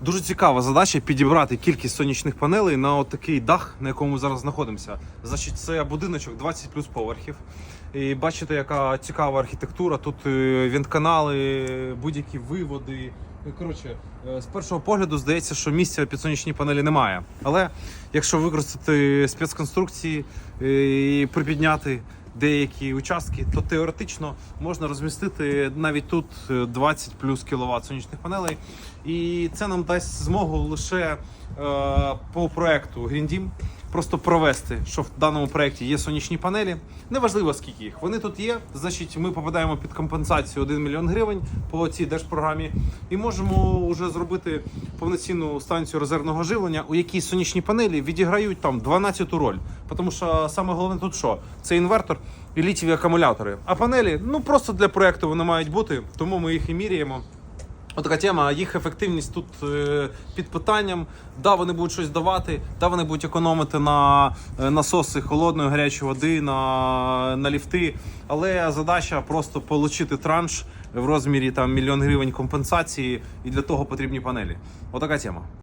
Дуже цікава задача підібрати кількість сонячних панелей на такий дах, на якому ми зараз знаходимося. Значить, це будиночок 20 плюс поверхів. І бачите, яка цікава архітектура. Тут е, вентканали, будь-які виводи. Ну, Коротше, е, з першого погляду здається, що місця під сонячні панелі немає. Але якщо використати спецконструкції е, і припідняти деякі участки, то теоретично можна розмістити навіть тут е, 20 плюс кіловат сонячних панелей. І це нам дасть змогу лише е, по проекту Team просто провести, що в даному проєкті є сонячні панелі. Неважливо скільки їх. Вони тут є. Значить, ми попадаємо під компенсацію 1 мільйон гривень по цій держпрограмі і можемо вже зробити повноцінну станцію резервного живлення, у якій сонячні панелі відіграють там 12-ту роль. Тому що саме головне тут що? Це інвертор і літіві акумулятори. А панелі ну просто для проекту вони мають бути, тому ми їх і міряємо. Отака тема, їх ефективність тут е, під питанням. Да, вони будуть щось давати, да, вони будуть економити на е, насоси холодної гарячої води, на, на ліфти. Але задача просто отримати транш в розмірі там мільйон гривень компенсації, і для того потрібні панелі. Отака тема.